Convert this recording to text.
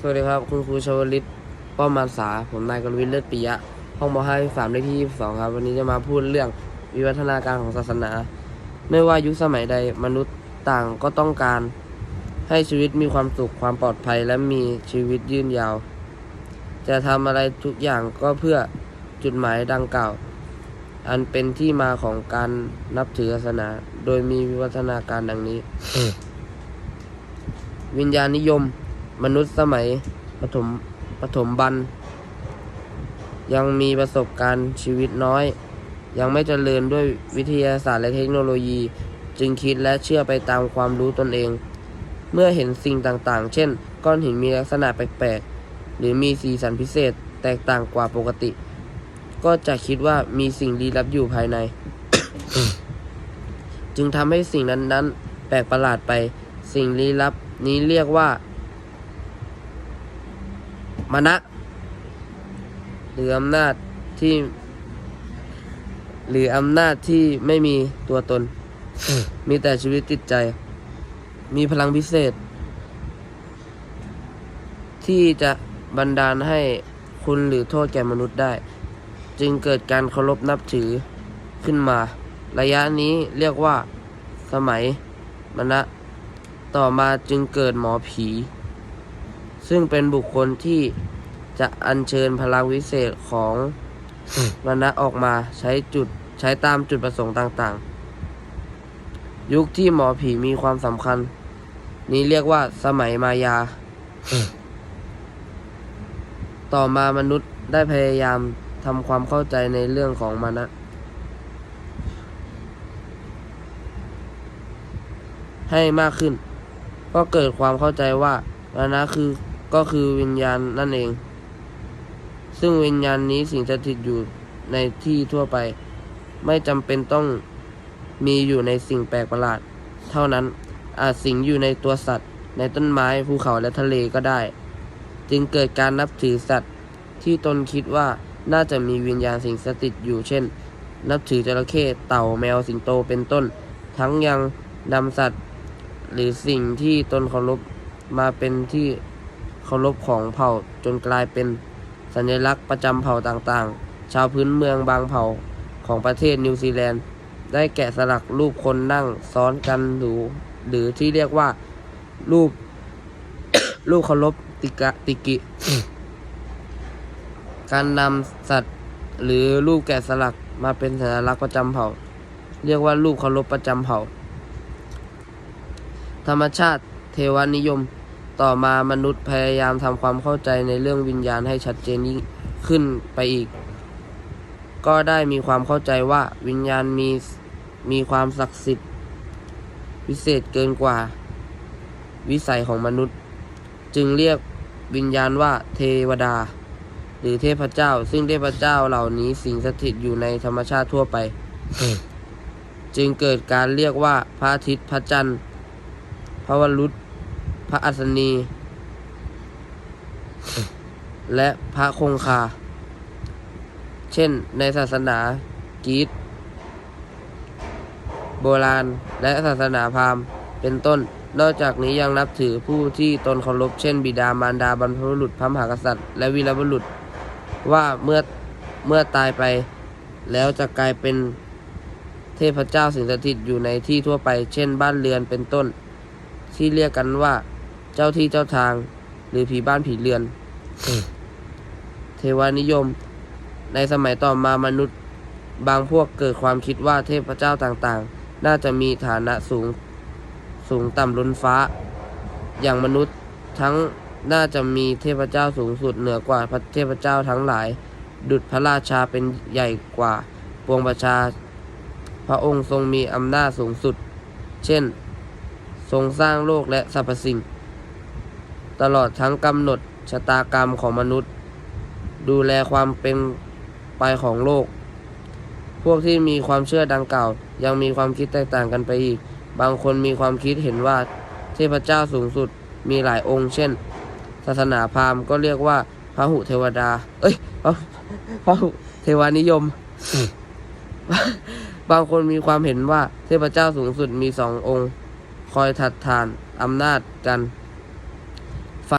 สวัสดีครับ คุณครูชวลิตป้อมมาสา ผมนายกรวิทย์เลิศปิยะ ห้องมห้าสามเลขที่สองครับ วันนี้จะมาพูดเรื่องวิวัฒนาการของศาสนา ไม่ว่ายุคสมัยใดมนุษย์ต่างก็ต้องการให้ชีวิตมีความสุขความปลอดภัยและมีชีวิตยืนยาว จะทำอะไรทุกอย่างก็เพื่อจุดหมายดังกล่าว อันเป็นที่มาของการนับถือศาสนา โดยมีวิวัฒนาการดังนี้ วิญญาณนิยม มนุษย์สมัยปฐมปฐมบัน ยังมีประสบการณ์ชีวิตน้อย ยังไม่เจริญด้วยวิทยาศาสตร์และเทคโนโลยี จึงคิดและเชื่อไปตามความรู้ตนเอง เมื่อเห็นสิ่งต่างๆ เช่น ก้อนหินมีลักษณะแปลกๆ หรือมีสีสันพิเศษแตกต่างกว่าปกติ ก็จะคิดว่ามีสิ่งลี้ลับอยู่ภายใน จึงทำให้สิ่งนั้นๆ แปลกประหลาดไป สิ่งลี้ลับนี้เรียกว่า มณะหรืออำนาจที่ หรืออำนาจที่ไม่มีตัวตน มีแต่ชีวิตจิตใจ มีพลังพิเศษ ที่จะบันดาลให้คุณหรือโทษแก่มนุษย์ได้ จึงเกิดการเคารพนับถือขึ้นมา ระยะนี้เรียกว่าสมัยมณะ ต่อมาจึงเกิดหมอผี ซึ่งเป็นบุคคลที่จะอัญเชิญพลังวิเศษของมณะออกมาใช้จุดใช้ตามจุดประสงค์ต่างๆ ยุคที่หมอผีมีความสำคัญ นี้เรียกว่าสมัยมายา ต่อมามนุษย์ได้พยายามทำความเข้าใจในเรื่องของมณะให้มากขึ้น ก็เกิดความเข้าใจว่ามานะคือ ก็คือวิญญาณนั่นเอง ซึ่งวิญญาณนี้สิงสถิตอยู่ในที่ทั่วไป ไม่จำเป็นต้องมีอยู่ในสิ่งแปลกประหลาด เท่านั้นอาจสิงอยู่ในตัวสัตว์ ในต้นไม้ภูเขาและทะเลก็ได้ จึงเกิดการนับถือสัตว์ที่ตนคิดว่าน่าจะมีวิญญาณสิงสถิตอยู่เช่น นับถือจระเข้เต่าแมวสิงโตเป็นต้น ทั้งยังนำสัตว์ หรือสิ่งที่ตนเคารพมาเป็นที่ เคารพของเผ่าจนกลายเป็นสัญลักษณ์ประจำเผ่าต่างๆ ชาวพื้นเมืองบางเผ่าของประเทศนิวซีแลนด์ ได้แกะสลักรูปคนนั่งซ้อนกันหรือหรือที่เรียกว่ารูปรูปเคารพติกะติกิ การนำสัตว์หรือรูปแกะสลักมาเป็นสัญลักษณ์ประจำเผ่า เรียกว่ารูปเคารพประจำเผ่า ธรรมชาติเทวานิยม ต่อมามนุษย์พยายามทำความเข้าใจในเรื่องวิญญาณให้ชัดเจนยิ่งขึ้นไปอีก ก็ได้มีความเข้าใจว่าวิญญาณมีมีความศักดิ์สิทธิ์พิเศษเกินกว่า วิสัยของมนุษย์ จึงเรียกวิญญาณว่าเทวดา หรือเทพเจ้า ซึ่งเทพเจ้าเหล่านี้สิงสถิตอยู่ในธรรมชาติทั่วไป จึงเกิดการเรียกว่าพระอาทิตย์พระจันทร์พระวรุษ พระอัศนี และพระคงคา เช่นในศาสนากรีกโบราณ และศาสนาพราหมณ์เป็นต้น นอกจากนี้ยังนับถือผู้ที่ตนเคารพเช่น บิดามารดาบรรพบุรุษพระมหากษัตริย์ และวีรบุรุษ ว่าเมื่อเมื่อตายไปแล้วจะกลายเป็นเทพเจ้าสิงสถิตอยู่ในที่ทั่วไป เช่นบ้านเรือนเป็นต้น ที่เรียกกันว่า เจ้าที่เจ้าทาง หรือผีบ้านผีเรือน เทวานิยม ในสมัยต่อมามนุษย์ บางพวกเกิดความคิดว่าเทพเจ้าต่างๆ น่าจะมีฐานะสูงสูงต่ำล้นฟ้า อย่างมนุษย์ทั้งน่าจะมีเทพเจ้าสูงสุดเหนือกว่าพระเทพเจ้าทั้งหลาย ดุจพระราชาเป็นใหญ่กว่าปวงประชา พระองค์ทรงมีอำนาจสูงสุด เช่น ทรงสร้างโลกและสรรพสิ่ง ตลอดทั้งกำหนดชะตากรรมของมนุษย์ ดูแลความเป็นไปของโลก พวกที่มีความเชื่อดังกล่าว ยังมีความคิดแตกต่างกันไปอีก บางคนมีความคิดเห็นว่าเทพเจ้าสูงสุดมีหลายองค์ เช่น ศาสนาพราหมณ์ก็เรียกว่าพระหุเทวดา เอ้ยพระพระหุเทวานิยม บางคนมีความเห็นว่าเทพเจ้าสูงสุดมีสององค์ คอยถัดทานอำนาจกัน